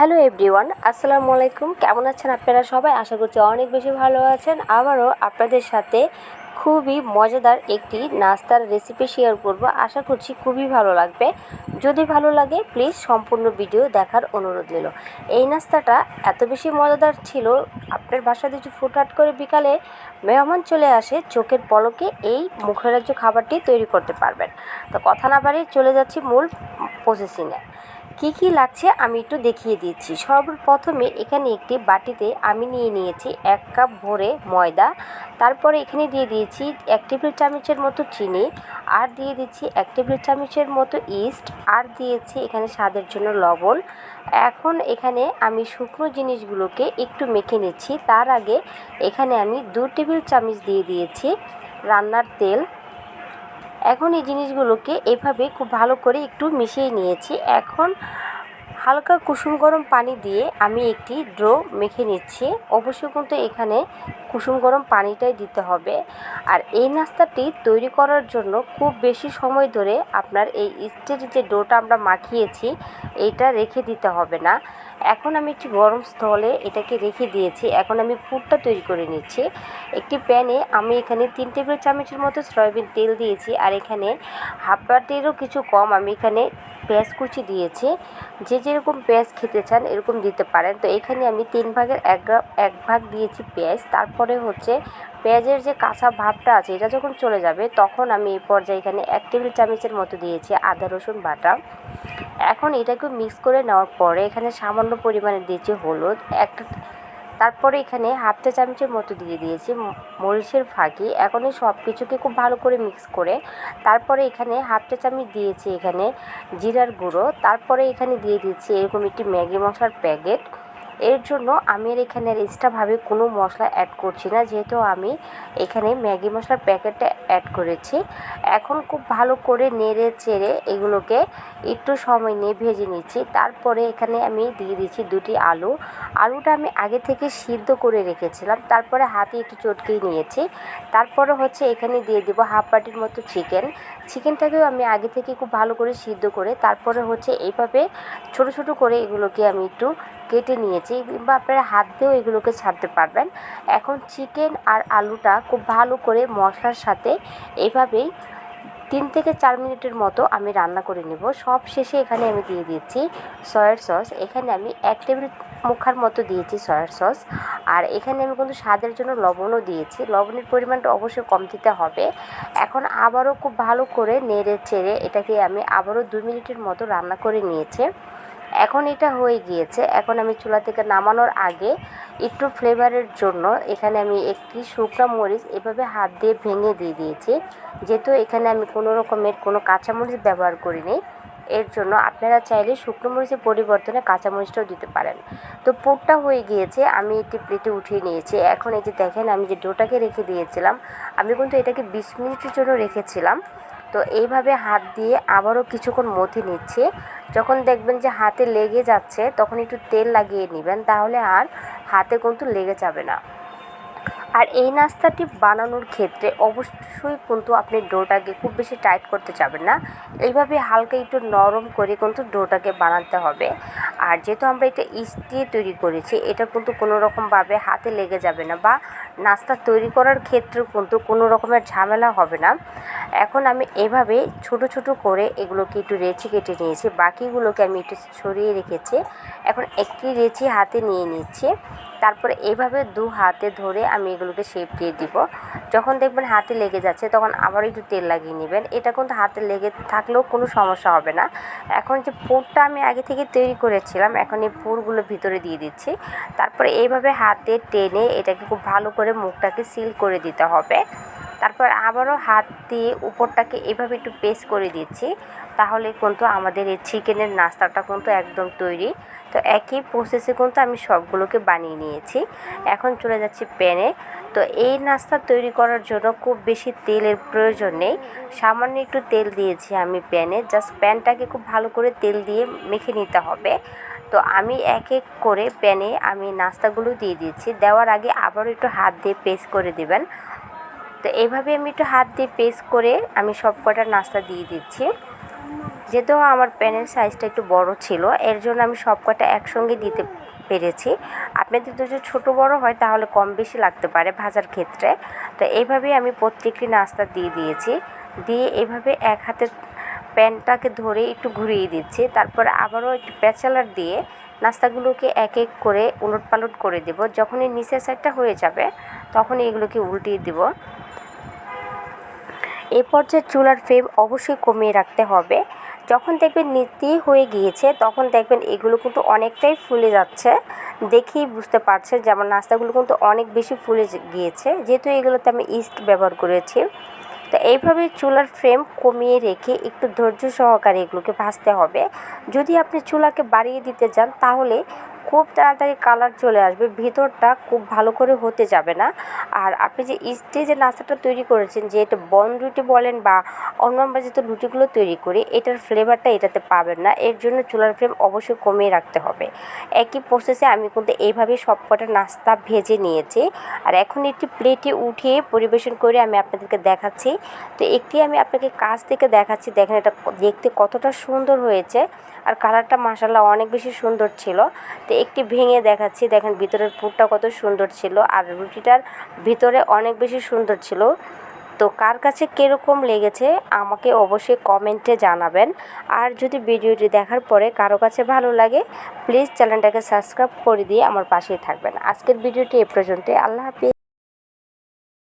Hello everyone, আসসালামু আলাইকুম। কেমন আছেন আপনারা সবাই? আশা করছি অনেক বেশি ভালো আছেন। আবারও আপনাদের সাথে খুবই মজাদার একটি নাস্তার রেসিপি শেয়ার করব। আশা করছি খুবই ভালো লাগবে। যদি ভালো লাগে প্লিজ সম্পূর্ণ ভিডিও দেখার অনুরোধ নিল এই নাস্তাটা এত বেশি মজাদার ছিল আপনার বাসাতে যদি ফুটহাট করে বিকালে মেহমান চলে আসে, চোখের পলকে এই মুখরাজ্য খাবারটি তৈরি করতে পারবেন। তো কথা না বাড়িয়ে চলে যাচ্ছি মূল প্রসেসিংয়ে কী কী লাগছে আমি একটু দেখিয়ে দিচ্ছি। সর্বপ্রথমে এখানে একটি বাটিতে আমি নিয়ে নিয়েছি এক কাপ ভরে ময়দা, তারপরে এখানে দিয়ে দিয়েছি এক টেবিল চামচের মতো চিনি, আর দিয়ে দিচ্ছি এক টেবিল চামচের মতো ইস্ট, আর দিয়েছি এখানে স্বাদের জন্য লবণ এখন এখানে আমি শুকনো জিনিসগুলোকে একটু মেখে নিচ্ছি। তার আগে এখানে আমি দু টেবিল চামচ দিয়ে দিয়েছি রান্নার তেল। এখন এই জিনিসগুলোকে এভাবে খুব ভালো করে একটু মিশিয়ে নিয়েছি। এখন হালকা কুসুম গরম পানি দিয়ে আমি একটি ড্রো মেখে নিচ্ছি। অবশ্যই কিন্তু এখানে কুসুম গরম পানিটাই দিতে হবে। আর এই নাস্তাটি তৈরি করার জন্য খুব বেশি সময় ধরে আপনার এই ইস্টের যে ডোটা আমরা মাখিয়েছি, এইটা রেখে দিতে হবে না। এখন আমি একটি গরম স্থলে এটাকে রেখে দিয়েছি। এখন আমি পুরটা তৈরি করে নিচ্ছি। একটি প্যানে আমি এখানে তিন টেবিল চামচের মতো সয়াবিন তেল দিয়েছি। আর এখানে হাফ বাটিরও কিছু কম আমি এখানে পেঁয়াজ কুচি দিয়েছি। যে যেরকম পেঁয়াজ খেতে চান এরকম দিতে পারেন। তো এখানে আমি তিন ভাগের এক এক ভাগ দিয়েছি পেঁয়াজ। তারপরে হচ্ছে পেঁয়াজের যে কাঁচা ভাবটা আছে, এটা যখন চলে যাবে, তখন আমি এই পর্যায়ে এখানে এক টেবিল চামচের মতো দিয়েছি আদা, রসুন বাটা। এখন এটাকে মিক্স করে নেওয়ার পরে এখানে সামান্য পরিমাণে দিয়েছি হলুদ। একটা তারপরে এখানে হাফ চা চামচের মতো দিয়ে দিয়েছি মরিচের ফাঁকি। এখন এই সব কিছুকে খুব ভালো করে মিক্স করে তারপরে এখানে হাফ চা চামচ দিয়েছি এখানে জিরার গুঁড়ো। তারপরে এখানে দিয়ে দিচ্ছি এরকম একটি ম্যাগি মশলার প্যাকেট। এর জন্য আমি আর এখানে এক্সট্রাভাবে কোনো মশলা অ্যাড করছি না, যেহেতু আমি এখানে ম্যাগি মশলার প্যাকেটটা অ্যাড করেছি। এখন খুব ভালো করে নেড়ে চেড়ে এগুলোকে একটু সময় নিয়ে ভেজে নিচ্ছি। তারপরে এখানে আমি দিয়ে দিচ্ছি দুটি আলু। আলুটা আমি আগে থেকে সিদ্ধ করে রেখেছিলাম, তারপরে হাতে একটু চটকেই নিয়েছি। তারপরে হচ্ছে এখানে দিয়ে দেবো হাফ বাটির মতো চিকেন চিকেনটাকেও আমি আগে থেকে খুব ভালো করে সিদ্ধ করে তারপরে হচ্ছে এইভাবে ছোট ছোট করে এগুলোকে আমি একটু কেটে নিয়েছি, কিংবা আপনারা হাত দিয়েও এগুলোকে ছাড়তে পারবেন। এখন চিকেন আর আলুটা খুব ভালো করে মশলার সাথে এইভাবেই তিন থেকে চার মিনিটের মতো আমি রান্না করে নেব। সব শেষে এখানে আমি দিয়ে দিয়েছি সয়ার সস। এখানে আমি এক টেবিল মুখার মতো দিয়েছি সয়ার সস। আর এখানে আমি কিন্তু স্বাদের জন্য লবণও দিয়েছি। লবণের পরিমাণটা অবশ্যই কম দিতে হবে। এখন আবারও খুব ভালো করে নেড়ে চেড়ে এটাকে আমি আবারও দু মিনিটের মতো রান্না করে নিয়েছি। এখন এটা হয়ে গিয়েছে। এখন আমি চুলা থেকে নামানোর আগে একটু ফ্লেভারের জন্য এখানে আমি একটি শুকনো মরিচ এভাবে হাত দিয়ে ভেঙে দিয়ে দিয়েছি। যেহেতু এখানে আমি কোনো রকমের কোনো কাঁচামরিচ ব্যবহার করিনি, এর জন্য আপনারা চাইলে শুকনো মরিচের পরিবর্তনে কাঁচামরিচটাও দিতে পারেন। তো পোটটা হয়ে গিয়েছে, আমি একটি প্লেটে উঠিয়ে নিয়েছি। এখন এই যে দেখেন আমি যে ডোটাকে রেখে দিয়েছিলাম, আমি কিন্তু এটাকে বিশ মিনিটের জন্য রেখেছিলাম। তো এইভাবে হাত দিয়ে আবারও কিছুক্ষণ মথে নিচ্ছে। যখন দেখবেন যে হাতে লেগে যাচ্ছে, তখন একটু তেল লাগিয়ে নেবেন, তাহলে আর হাতে কিন্তু লেগে যাবে না। আর এই নাস্তাটি বানানোর ক্ষেত্রে অবশ্যই কিন্তু আপনি ডোটাকে খুব বেশি টাইট করতে যাবেন না। এইভাবে হালকা একটু নরম করে কিন্তু ডোটাকে বানাতে হবে। আর যেহেতু আমরা এটা ইস্ট দিয়ে তৈরি করেছি, এটা কিন্তু কোনো রকমভাবে হাতে লেগে যাবে না বা নাস্তা তৈরি করার ক্ষেত্রেও কিন্তু কোনো রকমের ঝামেলা হবে না। এখন আমি এভাবে ছোট ছোট করে এগুলোকে একটু রেচি কেটে নিয়েছি, বাকিগুলোকে আমি একটু ছড়িয়ে রেখেছি। এখন একটি রেচি হাতে নিয়ে নিচ্ছি, তারপরে এভাবে দু হাতে ধরে আমি এগুলোকে শেপ দিয়ে দিব। যখন দেখবেন হাতে লেগে যাচ্ছে, তখন আবার একটু তেল লাগিয়ে নেবেন। এটা কিন্তু হাতে লেগে থাকলেও কোনো সমস্যা হবে না। এখন যে পুরটা আমি আগে থেকে তৈরি করেছিলাম এখন এই পুরগুলো ভিতরে দিয়ে দিচ্ছি। তারপরে এইভাবে হাতে টেনে এটাকে খুব ভালো করে মুখটাকে সিল করে দিতে হবে। তারপর আবারও হাত দিয়ে উপরটাকে এভাবে একটু পেস্ট করে দিচ্ছি, তাহলে কিন্তু আমাদের এই চিকেনের নাস্তাটা কিন্তু একদম তৈরি। তো একই প্রসেসে কিন্তু আমি সবগুলোকে বানিয়ে নিয়েছি। এখন চলে যাচ্ছি প্যানে তো এই নাস্তা তৈরি করার জন্য খুব বেশি তেলের প্রয়োজন নেই। সামান্য একটু তেল দিয়েছি আমি প্যানে জাস্ট প্যানটাকে খুব ভালো করে তেল দিয়ে মেখে নিতে হবে। তো আমি এক এক করে প্যানে আমি নাস্তাগুলো দিয়ে দিচ্ছি দেওয়ার আগে আবারও একটু হাত দিয়ে পেস্ট করে দেবেন। তো এইভাবে আমি একটু হাত দিয়ে পেস্ট করে আমি সব কটা নাস্তা দিয়ে দিচ্ছি। যেহেতু আমার প্যানের সাইজটা একটু বড় ছিল, এর জন্য আমি সব কটা একসঙ্গে দিতে পেরেছি। আপনাদের যদি ছোটো বড় হয়, তাহলে কম বেশি লাগতে পারে ভাজার ক্ষেত্রে। তো এইভাবেই আমি প্রত্যেকটি নাস্তা দিয়ে দিয়েছি। দিয়ে এভাবে এক হাতে প্যানটাকে ধরে একটু ঘুরিয়ে দিচ্ছি। তারপর আবারও একটু প্যাচালার দিয়ে নাস্তাগুলোকে এক এক করে উলট পালট করে দেব। যখনই নিচের সাইডটা হয়ে যাবে, তখনই এগুলোকে উল্টিয়ে দেব। এই পর্যায়ে চুলার ফ্লেম অবশ্যই কমিয়ে রাখতে হবে। যখন দেখবেন নিতেই হয়ে গিয়েছে, তখন দেখবেন এগুলো কিন্তু অনেকটাই ফুলে যাচ্ছে। দেখেই বুঝতে পারছেন যেমন নাস্তাগুলো কিন্তু অনেক বেশি ফুলে গিয়েছে। যেহেতু এগুলোতে আমি ইস্ট ব্যবহার করেছি। তো এইভাবে চুলার ফ্লেম কমিয়ে রেখে একটু ধৈর্য সহকারে এগুলোকে ভাজতে হবে। যদি আপনি চুলাকে বাড়িয়ে দিতে যান তাহলে খুব তাড়াতাড়ি কালার চলে আসবে, ভিতরটা খুব ভালো করে হতে যাবে না। আর আপনি যে ইস্টে যে নাস্তাটা তৈরি করেছেন, যে এটা বন রুটি বলেন বা অন্য আমরা যেহেতু রুটিগুলো তৈরি করি, এটার ফ্লেভারটা এটাতে পাবেন না। এর জন্য চুলার ফ্লেম অবশ্যই কমিয়ে রাখতে হবে। একই প্রসেসে আমি কিন্তু এইভাবে সব কটা নাস্তা ভেজে নিয়েছি। আর এখন একটি প্লেটে উঠিয়ে পরিবেশন করে আমি আপনাদেরকে দেখাচ্ছি। তো একটি আমি আপনাকে কাছ থেকে দেখাচ্ছি। দেখেন এটা দেখতে কতটা সুন্দর হয়েছে আর কালারটা মাসাল্লাহ অনেক বেশি সুন্দর ছিল। তো একটি ভেঙে দেখাচ্ছি। দেখেন ভিতরের পুরটা কত সুন্দর ছিল আর রুটিটার ভিতরে অনেক বেশি সুন্দর ছিল। তো কার কাছে কীরকম লেগেছে আমাকে অবশ্যই কমেন্টে জানাবেন। আর যদি ভিডিওটি দেখার পরে কারও কাছে ভালো লাগে, প্লিজ চ্যানেলটাকে সাবস্ক্রাইব করে দিয়ে আমার পাশেই থাকবেন। আজকের ভিডিওটি এ পর্যন্তই। আল্লাহ হাফিজ।